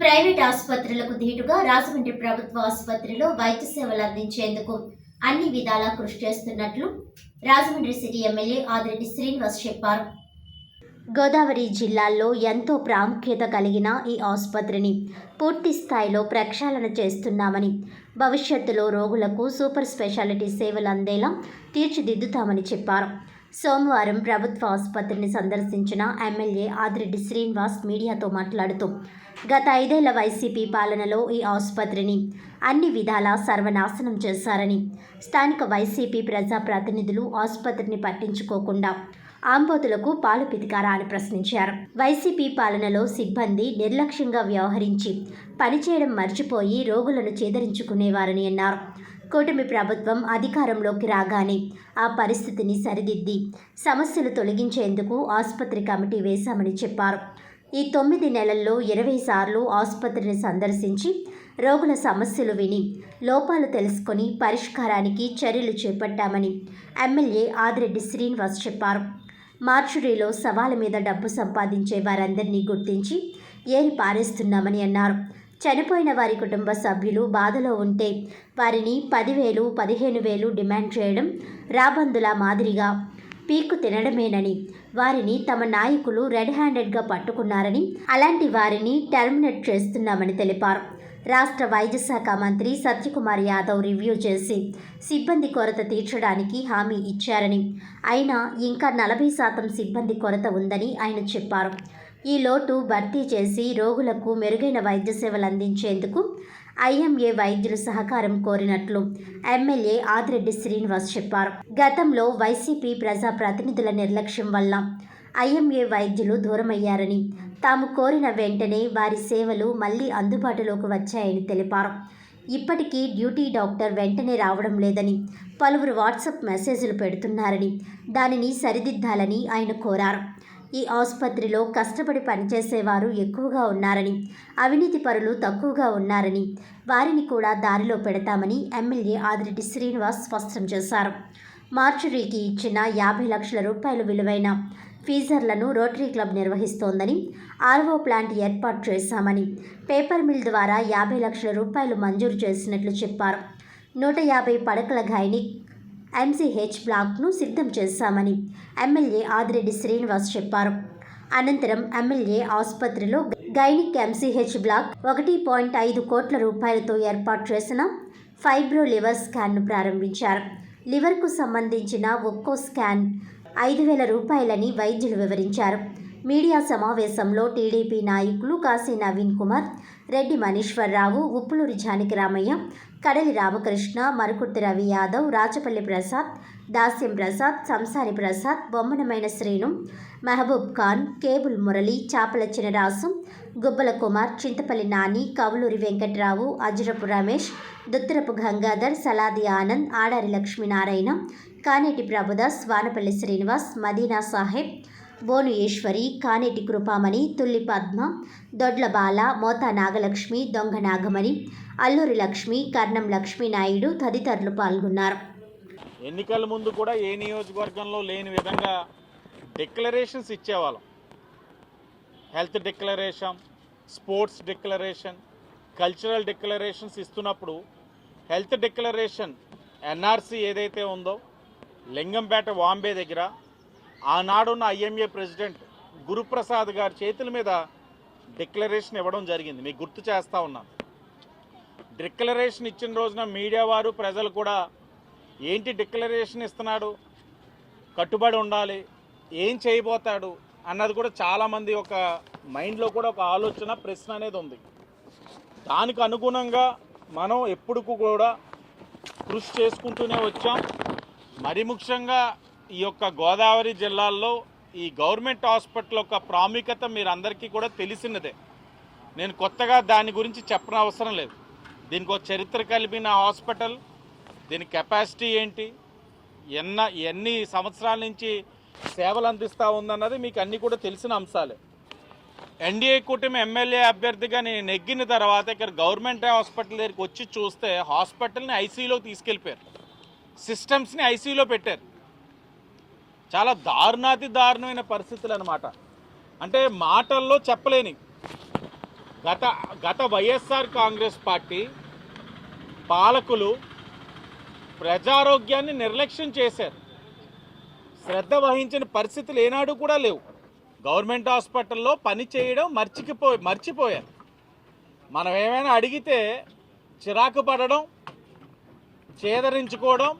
Private ఆసుపత్రులకు ధీటుగా రాజమండ్రి ప్రభుత్వ ఆసుపత్రిలో వైద్య సేవలు అందించేందుకు అన్ని విధాలా కృషి చేస్తున్నట్లు రాజమండ్రి సిటీ ఎమ్మెల్యే ఆదిరెడ్డి శ్రీనివాస్ చెప్పారు. గోదావరి జిల్లాల్లో ఎంతో ప్రాముఖ్యత కలిగిన ఈ ఆసుపత్రిని పూర్తి స్థాయిలో ప్రక్షాళన చేస్తున్నామని భవిష్యత్తులో రోగులకు సూపర్ స్పెషాలిటీ సేవలు అందేలా తీర్చిదిద్దుతామని చెప్పారు. సోమవారం ప్రభుత్వ ఆసుపత్రిని సందర్శించిన ఎమ్మెల్యే ఆదిరెడ్డి శ్రీనివాస్ మీడియాతో మాట్లాడుతూ గత ఐదేళ్ళ వైసీపీ పాలనలో ఈ ఆసుపత్రిని అన్ని విధాలా సర్వనాశనం చేశారని స్థానిక వైసీపీ ప్రజాప్రతినిధులు ఆసుపత్రిని పట్టించుకోకుండా ఆంబోతులకు పాలు పితికారా అని ప్రశ్నించారు. వైసీపీ పాలనలో సిబ్బంది నిర్లక్ష్యంగా వ్యవహరించి పనిచేయడం మర్చిపోయి రోగులను చేదరించుకునేవారని అన్నారు. కూటమి ప్రభుత్వం అధికారంలోకి రాగానే ఆ పరిస్థితిని సరిదిద్ది సమస్యలు తొలగించేందుకు ఆసుపత్రి కమిటీ వేశామని చెప్పారు. ఈ తొమ్మిది నెలల్లో ఇరవై సార్లు ఆసుపత్రిని సందర్శించి రోగుల సమస్యలు విని లోపాలు తెలుసుకొని పరిష్కారానికి చర్యలు చేపట్టామని ఎమ్మెల్యే ఆదిరెడ్డి శ్రీనివాస్ చెప్పారు. మార్చురీలో సవాల మీద డబ్బు సంపాదించే వారందరినీ గుర్తించి ఏరి పారేస్తున్నామని అన్నారు. చనిపోయిన వారి కుటుంబ సభ్యులు బాధలో ఉంటే వారిని పదివేలు పదిహేను వేలు డిమాండ్ చేయడం రాబందుల మాదిరిగా పీకు తినడమేనని వారిని తమ నాయకులు రెడ్ హ్యాండెడ్గా పట్టుకున్నారని అలాంటి వారిని టెర్మినేట్ చేస్తున్నామని తెలిపారు. రాష్ట్ర వైద్య శాఖ మంత్రి సత్యకుమార్ యాదవ్ రివ్యూ చేసి సిబ్బంది కొరత తీర్చడానికి హామీ ఇచ్చారని అయినా ఇంకా నలభై శాతం సిబ్బంది కొరత ఉందని ఆయన చెప్పారు. ఈ లోటు భర్తీ చేసి రోగులకు మెరుగైన వైద్య సేవలు అందించేందుకు ఐఎంఏ వైద్యులు సహకారం కోరినట్లు ఎమ్మెల్యే ఆదిరెడ్డి శ్రీనివాస్ చెప్పారు. గతంలో వైసీపీ ప్రజా ప్రతినిధుల నిర్లక్ష్యం వల్ల ఐఎంఏ వైద్యులు దూరమయ్యారని తాము కోరిన వెంటనే వారి సేవలు మళ్ళీ అందుబాటులోకి వచ్చాయని తెలిపారు. ఇప్పటికీ డ్యూటీ డాక్టర్ వెంటనే రావడం లేదని పలువురు వాట్సాప్ మెసేజ్లు పెడుతున్నారని దానిని సరిదిద్దాలని ఆయన కోరారు. ఈ ఆసుపత్రిలో కష్టపడి పనిచేసేవారు ఎక్కువగా ఉన్నారని అవినీతి పరులు తక్కువగా ఉన్నారని వారిని కూడా దారిలో పెడతామని ఎమ్మెల్యే ఆదిరెడ్డి శ్రీనివాస్ స్పష్టం చేశారు. మార్చురీకి ఇచ్చిన యాభై లక్షల రూపాయల విలువైన ఫీజర్లను రోటరీ క్లబ్ నిర్వహిస్తోందని ఆర్వో ప్లాంట్ ఏర్పాటు చేశామని పేపర్ మిల్ ద్వారా యాభై లక్షల రూపాయలు మంజూరు చేసినట్లు చెప్పారు. నూట యాభై పడకల గైనిక్ ఎంసీహెచ్ బ్లాక్ను సిద్ధం చేశామని ఎమ్మెల్యే ఆదిరెడ్డి శ్రీనివాస్ చెప్పారు. అనంతరం ఎమ్మెల్యే ఆసుపత్రిలో గైనిక్ ఎంసీహెచ్ బ్లాక్ ఒకటి పాయింట్ ఐదు కోట్ల రూపాయలతో ఏర్పాటు చేసిన ఫైబ్రో లివర్ స్కాన్ను ప్రారంభించారు. లివర్కు సంబంధించిన ఒక్కో స్కాన్ ఐదు వేల రూపాయలని వైద్యులు వివరించారు. మీడియా సమావేశంలో టీడీపీ నాయకులు కాశీ నవీన్ కుమార్ రెడ్డి మనీశ్వరరావు ఉప్పులూరి జానకి రామయ్య కడలి రామకృష్ణ మరుకుర్తి రవి యాదవ్ రాచపల్లి ప్రసాద్ దాస్యం ప్రసాద్ సంసారి ప్రసాద్ బొమ్మనమైన శ్రీను మహబూబ్ ఖాన్ కేబుల్ మురళి చాపల చినరాసు గుబ్బల కుమార్ చింతపల్లి నాని కవులూరి వెంకట్రావు అజరపు రమేష్ దుత్తరపు గంగాధర్ సలాది ఆనంద్ ఆడారి లక్ష్మీనారాయణ కానేటి ప్రభుదాస్ వానపల్లి శ్రీనివాస్ మదీనా సాహెబ్ బోను ఈశ్వరి కానేటి కృపామణి తుల్లి పద్మ దొడ్ల బాల మోతా నాగలక్ష్మి దొంగ నాగమణి అల్లూరి లక్ష్మి కర్ణం లక్ష్మీ నాయుడు తదితరులు పాల్గొన్నారు. ఎన్నికల ముందు కూడా ఏ నియోజకవర్గంలో లేని విధంగా declarations ఇచ్చేవాళ్ళం. Health declaration sports declaration cultural declarations ఇస్తున్నప్పుడు హెల్త్ డిక్లరేషన్ ఎన్ఆర్సీ ఏదైతే ఉందో లింగంపేట వాంబే దగ్గర ఆనాడున్న ఐఎంఏ ప్రెసిడెంట్ గురుప్రసాద్ గారి చేతుల మీద డిక్లరేషన్ ఇవ్వడం జరిగింది. మీకు గుర్తు చేస్తా ఉన్నాను. డిక్లరేషన్ ఇచ్చిన రోజున మీడియా వారు ప్రజలు కూడా ఏంటి డిక్లరేషన్ ఇస్తున్నాడు? కట్టుబడి ఉండాలి. ఏం చేయబోతాడు? అన్నది కూడా చాలామంది ఒక మైండ్లో కూడా ఒక ఆలోచన ప్రశ్న అనేది ఉంది. దానికి అనుగుణంగా మనం ఎప్పుడు కూడా కృషి చేసుకుంటూనే వచ్చాం. మరి ముఖ్యంగా ఈ యొక్క గోదావరి జిల్లాల్లో ఈ గవర్నమెంట్ హాస్పిటల్ యొక్క ప్రాముఖ్యత మీరందరికీ కూడా తెలిసినదే. నేను కొత్తగా దాని గురించి చెప్పనవసరం అవసరం లేదు. దీనికి ఒక చరిత్ర కలిపిన హాస్పిటల్ దీని కెపాసిటీ ఏంటి ఎన్న ఎన్ని సంవత్సరాల నుంచి సేవలు అందిస్తూ ఉందన్నది మీకు అన్నీ కూడా తెలిసిన అంశాలే. ఎన్డీఏ కూటమి ఎమ్మెల్యే అభ్యర్థిగా నేను నెగ్గిన తర్వాత ఇక్కడ గవర్నమెంట్ హాస్పిటల్ దగ్గరికి వచ్చి చూస్తే హాస్పిటల్ని ఐసీయూలో తీసుకెళ్ళిపోయారు. సిస్టమ్స్ని ఐసీయూలో పెట్టారు. చాలా దారుణాతి దారుణమైన పరిస్థితులు అనమాట అంటే మాటల్లో చెప్పలేని. గత గత వైఎస్ఆర్ కాంగ్రెస్ పార్టీ పాలకులు ప్రజారోగ్యాన్ని నిర్లక్ష్యం చేశారు. శ్రద్ధ వహించిన పరిస్థితులు ఏనాడు కూడా లేవు. గవర్నమెంట్ హాస్పిటల్లో పని చేయడం మర్చికిపో మర్చిపోయారు. మనం ఏమైనా అడిగితే చిరాకు పడడం చేదరించుకోవడం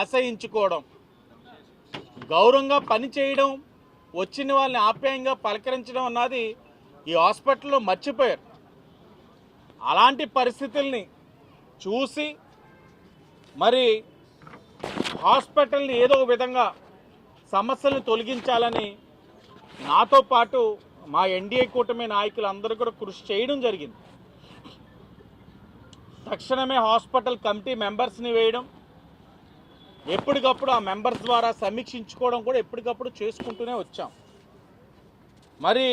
అసహించుకోవడం గౌరవంగా పని చేయడం వచ్చిన వాళ్ళని ఆప్యాయంగా పలకరించడం అన్నది ఈ హాస్పిటల్లో మర్చిపోయారు. అలాంటి పరిస్థితుల్ని చూసి మరి హాస్పిటల్ని ఏదో ఒక విధంగా సమస్యలను తొలగించాలని నాతో పాటు మా ఎన్డీఏ కూటమి నాయకులు అందరూ కూడా కృషి చేయడం జరిగింది. తక్షణమే హాస్పిటల్ కమిటీ మెంబర్స్ని వేయడం ఎప్పటికప్పుడు ఆ మెంబర్స్ ద్వారా సమీక్షించుకోవడం కూడా ఎప్పటికప్పుడు చేసుకుంటూనే వచ్చాం. మరి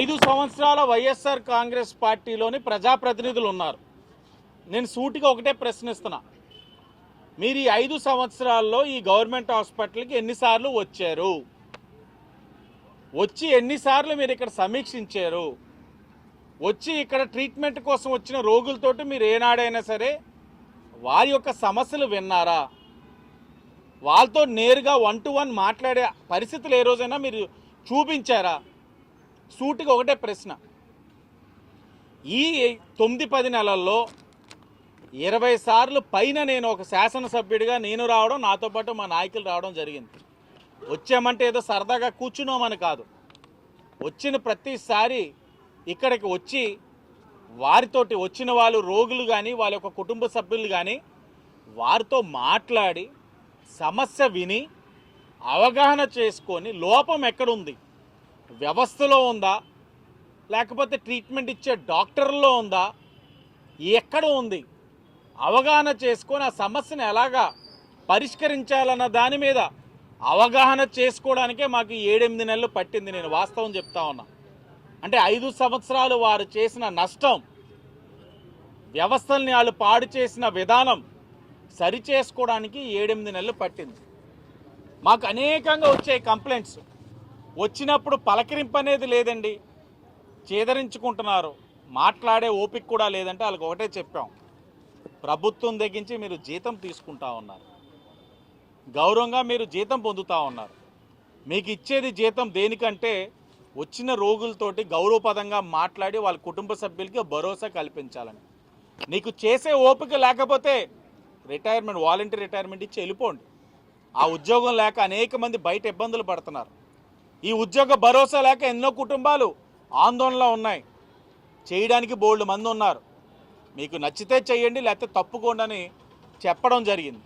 ఐదు సంవత్సరాల వైఎస్ఆర్ కాంగ్రెస్ పార్టీలోని ప్రజాప్రతినిధులు ఉన్నారు. నేను సూటిగా ఒకటే ప్రశ్నిస్తున్నా. మీరు ఈ ఐదు సంవత్సరాల్లో ఈ గవర్నమెంట్ హాస్పిటల్కి ఎన్నిసార్లు వచ్చారు? వచ్చి ఎన్నిసార్లు మీరు ఇక్కడ సమీక్షించారు? వచ్చి ఇక్కడ ట్రీట్మెంట్ కోసం వచ్చిన రోగులతోటి మీరు ఏనాడైనా సరే వారి యొక్క సమస్యలు విన్నారా? వాళ్ళతో నేరుగా వన్ టు వన్ మాట్లాడే పరిస్థితులు ఏ రోజైనా మీరు చూపించారా? సూటిగా ఒకటే ప్రశ్న. ఈ తొమ్మిది పది నెలల్లో ఇరవై సార్లు పైన నేను ఒక శాసనసభ్యుడిగా నేను రావడం నాతో పాటు మా నాయకులు రావడం జరిగింది. వచ్చామంటే ఏదో సరదాగా కూర్చున్నామని కాదు. వచ్చిన ప్రతిసారి ఇక్కడికి వచ్చి వారితోటి వచ్చిన వాళ్ళు రోగులు కానీ వాళ్ళ యొక్క కుటుంబ సభ్యులు కానీ వారితో మాట్లాడి సమస్య విని అవగాహన చేసుకొని లోపం ఎక్కడుంది? వ్యవస్థలో ఉందా? లేకపోతే ట్రీట్మెంట్ ఇచ్చే డాక్టర్లో ఉందా? ఎక్కడ ఉంది? అవగాహన చేసుకొని ఆ సమస్యను ఎలాగా పరిష్కరించాలన్న దాని మీద అవగాహన చేసుకోవడానికే మాకు ఏడెనిమిది నెలలు పట్టింది. నేను వాస్తవం చెప్తా ఉన్నా. అంటే ఐదు సంవత్సరాలు వారు చేసిన నష్టం వ్యవస్థల్ని వాళ్ళు పాడు చేసిన విధానం సరి చేసుకోవడానికి ఏడెనిమిది నెలలు పట్టింది. మాకు అనేకంగా వచ్చే కంప్లైంట్స్. వచ్చినప్పుడు పలకరింపు అనేది లేదండి. చేదరించుకుంటున్నారు. మాట్లాడే ఓపిక కూడా లేదంటే వాళ్ళకి ఒకటే చెప్పాం. ప్రభుత్వం దగ్గరించి మీరు జీతం తీసుకుంటా ఉన్నారు. గౌరవంగా మీరు జీతం పొందుతూ ఉన్నారు. మీకు ఇచ్చేది జీతం దేనికంటే వచ్చిన రోగులతోటి గౌరవపదంగా మాట్లాడి వాళ్ళ కుటుంబ సభ్యులకి భరోసా కల్పించాలని. నీకు చేసే ఓపిక లేకపోతే రిటైర్మెంట్ వాలంటీర్ రిటైర్మెంట్ ఇచ్చి వెళ్ళిపోండి. ఆ ఉద్యోగం లేక అనేక మంది బయట ఇబ్బందులు పడుతున్నారు. ఈ ఉద్యోగ భరోసా లేక ఎన్నో కుటుంబాలు ఆందోళనలో ఉన్నాయి. చేయడానికి బోల్డ్ మంది ఉన్నారు. మీకు నచ్చితే చేయండి లేకపోతే తప్పుకోండి అని చెప్పడం జరిగింది.